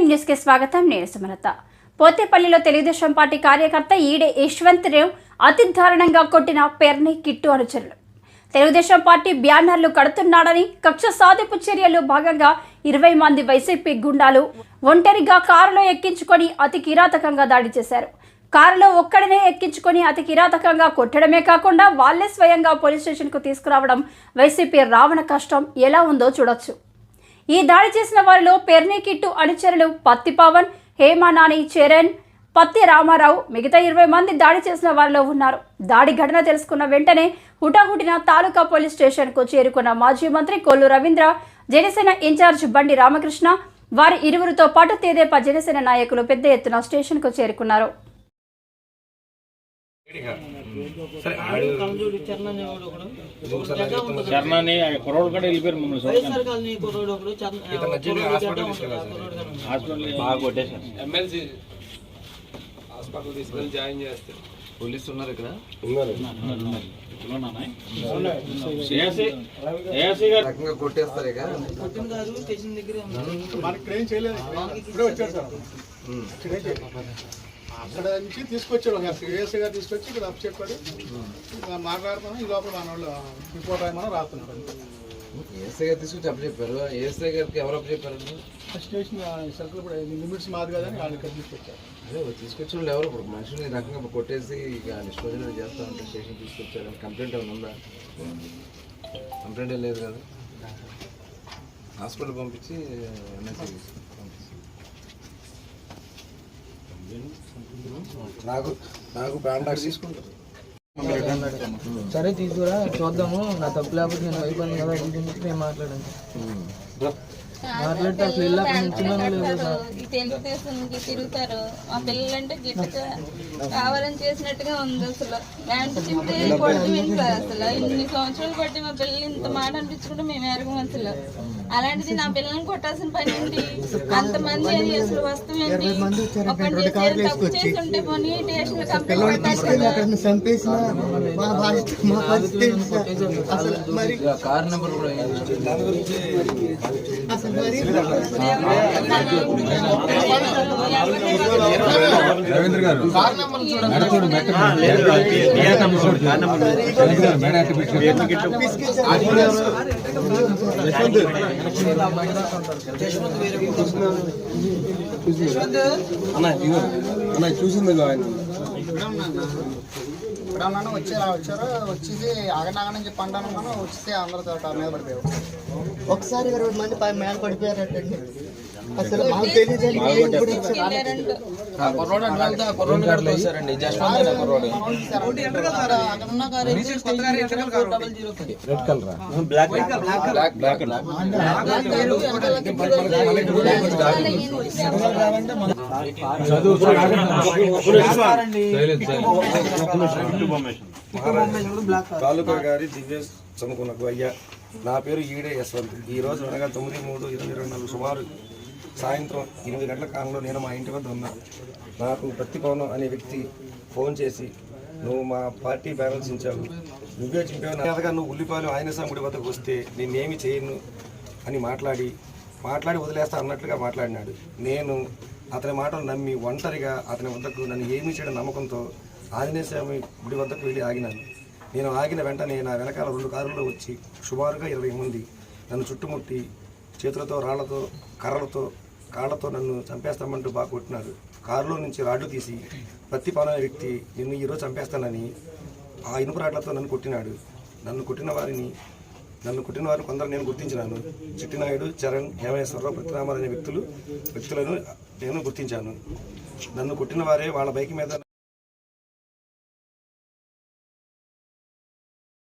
Nine న్యూస్కి స్వాగతం. నేను సుమలత. పోతేపల్లిలో తెలుగుదేశం పార్టీ కార్యకర్త ఈడే యశ్వంత్ రేవ్ అతి దారుణంగా కొట్టిన పెర్ని కిట్టు అనుచరులు. తెలుగుదేశం పార్టీ బ్యానర్లు కడుతున్నాడని కక్ష సాధింపు చర్యల్లో భాగంగా ఇరవై మంది వైసీపీ గుండాలు ఒంటరిగా కారులో ఎక్కించుకొని అతి కిరాతకంగా దాడి చేశారు. కారులో ఒక్కడనే ఎక్కించుకొని అతి కిరాతకంగా కొట్టడమే కాకుండా వాళ్ళే స్వయంగా పోలీస్ స్టేషన్కు తీసుకురావడం వైసీపీ రావణ కష్టం ఎలా ఉందో చూడొచ్చు. ఈ దాడి చేసిన వారిలో పెర్నీ కిట్టు అనుచరులు పత్తి పవన్ హేమానాని చరణ్ పత్తి రామారావు మిగతా ఇరవై మంది దాడి చేసిన వారిలో ఉన్నారు. దాడి ఘటన తెలుసుకున్న వెంటనే హుటాహుటిన తాలూకా పోలీస్ స్టేషన్కు చేరుకున్న మాజీ మంత్రి కొల్లు రవీంద్ర జనసేన ఇన్ఛార్జ్ బండి రామకృష్ణ వారి ఇరువురితో పాటు తేదేపా జనసేన నాయకులు పెద్ద ఎత్తున స్టేషన్కు చేరుకున్నారు. చరణాన్ని కుర్రోడు కూడా వెళ్ళిపోయారు మమ్మల్ని హాస్పిటల్ తీసుకెళ్ళి జాయిన్ చేస్తే పోలీసులు ఉన్నారు ఇక్కడ? రకంగా కొట్టేస్తారు ఇక. అక్కడ నుంచి తీసుకొచ్చాడు ఒక గారు తీసుకొచ్చి ఇక్కడ అప్ చెప్పాడు. మాట్లాడుతున్నాం ఈ లోపల మన వాళ్ళు రిపోర్ట్ రాయమని రాస్తున్నాడు. ఏఎస్ఐ గారు తీసుకొచ్చి అప్పు చెప్పారు. ఏఎస్ఐ గారికి ఎవరు అప్పు చెప్పారు స్టేషన్ సర్కిల్ కూడా లిమిట్స్ మాది కదా వాళ్ళు ఇక్కడ తీసుకొచ్చారు. అదే తీసుకొచ్చిన వాళ్ళు ఎవరు? ఇప్పుడు మనుషుల్ని ఈ రకంగా కొట్టేసి ఇక నిష్పత్తి చేస్తా ఉంటే స్టేషన్ తీసుకొచ్చారు? కంప్లైంట్ ఏమైనా ఉందా? కంప్లైంట్ ఏం లేదు కదా. హాస్పిటల్ పంపించి ఎన్ఎస్ఐ పంపించి నాకు నాకు బ్యాండ్ తీసుకుంటారు. సరే తీసుకురా చూద్దాము. నా తప్పు లేకపోతే నేను అయిపోయింది కదా ఇది అని చెప్పి నేను తిరుగుతారు. గిట్టగా కావాలని చేసినట్టుగా ఉంది అసలు. అసలు. ఇన్ని సంవత్సరాలు మా పిల్లలు ఇంత మాట అనిపించుకుంటే మేము ఎరగం అసలు. అలాంటిది నా పిల్లల్ని కొట్టాల్సిన పని ఏంటి? అంతమంది అది అసలు వస్తువు ఏంటి? ఒకటి చేసి తప్పు చేసి ఉంటే పోనీ స్టేషన్ కంప్లైంట్ చంపేసిన మా బాధ్యత మా పరిస్థితి అసలు మరి ఇక కార్ నెంబర్ కూడా ఏంటి? అసలు మరి వచ్చి ఇలా వచ్చారు వచ్చేసి ఆగనాగనని చెప్పి అంటాను మనం వచ్చేసి అందరితో మీద పడిపోయావు ఒకసారి ఇరవై మంది పై పడిపోయారు పడిపోయారటండి. అసలు మాకు కారు అయితే డబల్ జీరో ఫైవ్. తాలూకా గారి అయ్యా. నా పేరు ఈడే యశ్వంత్. ఈ రోజు అనగా తొమ్మిది మూడు ఇరవై ఇరవై నాలుగు సుమారు సాయంత్రం ఎనిమిది గంటల కాలంలో నేను మా ఇంటి వద్ద ఉన్నా. నాకు ప్రతి అనే వ్యక్తి ఫోన్ చేసి నువ్వు మా పార్టీ బ్యాలెన్స్ ఇచ్చావు. నువ్వే చెప్పావు నా నువ్వు ఉల్లిపాయలు ఆయన గుడి వద్దకు వస్తే నేనేమి చేయను అని మాట్లాడి మాట్లాడి వదిలేస్తా అన్నట్లుగా మాట్లాడినాడు. నేను అతని మాటలు నమ్మి ఒంటరిగా అతని వద్దకు నన్ను ఏమీ చేయడం నమ్మకంతో ఆంజనేయ స్వామి గుడి వద్దకు వెళ్ళి ఆగినాను. నేను ఆగిన వెంటనే నా వెనకాల రెండు కారుల్లో వచ్చి సుమారుగా ఇరవై మంది నన్ను చుట్టుముట్టి చేతులతో రాళ్ళతో కర్రలతో కాళ్ళతో నన్ను చంపేస్తామంటూ బాగా కొట్టినారు. కారులో నుంచి రాడ్లు తీసి ప్రతి పాలన వ్యక్తి నిన్ను ఈరోజు చంపేస్తానని ఆ ఇనుప రాడ్లతో నన్ను కొట్టినాడు. నన్ను కొట్టిన వారిని నన్ను కొట్టిన వారిని కొందరు నేను గుర్తించినాను. చిట్టినాయుడు చరణ్ హేమేశ్వరరావు పృథ్వరామారావు అనే వ్యక్తులు వ్యక్తులను నేను గుర్తించాను. నన్ను కొట్టిన వారే వాళ్ళ బైక్ మీద